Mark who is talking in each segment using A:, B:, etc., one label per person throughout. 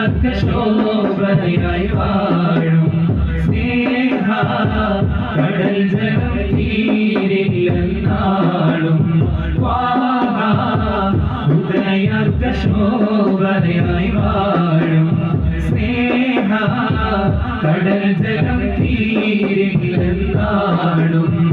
A: ഉദയാക്ക ശോഭനയായി വാഴും. സ്നേഹ കടൽ ജലം തീരില്ലെന്നാളും. സ്വാഹ ഉദയാക്ക ശോഭനയായി വാഴും. സ്നേഹ കടൽ ജലം തീരില്ലെന്നാളും.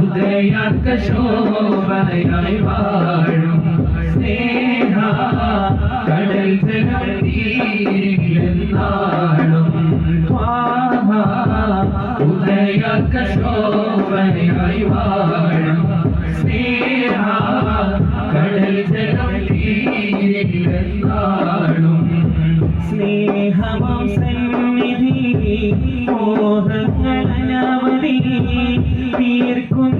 A: ഉദയാക്ക ശോഭനയായി വാഴും. സ്നേഹ കടൽ ജലം തീരില്ലെന്നാളും ഉദയാക്ക ശോഭനയായി വാഴും. സ്നേഹ കടൽ ജലം തീരില്ലെന്നാളും സ്നേഹമാം സന്നിധി മോഹങ്ങളനവധി തീർക്കുന്ന നിന്റെ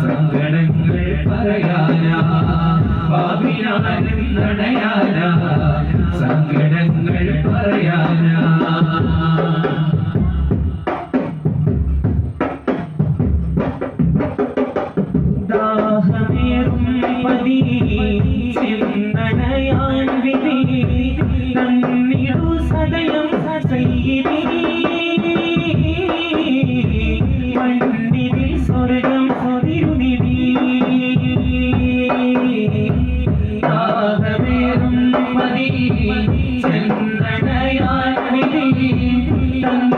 A: സങ്കടങ്ങൾ പറയാനാ പാപിയാനം തടയാന സങ്കടങ്ങൾ மதி சிந்தனையான் சதயம் செய்கிறே மண்ணிதில் சொர்க்கம் சொதிருநிதி மதி சிந்தனையான் தன்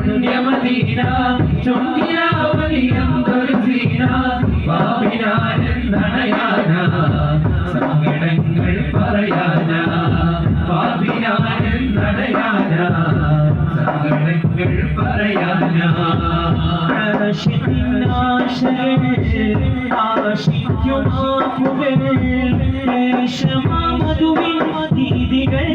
A: സങ്കടങ്ങൾ പറയാന പാപിനാനെന്നണയാന സങ്കടങ്ങൾ പറയാന ആശിക്കുമാക്കുകൾ മധുവിൻ മതീതികൾ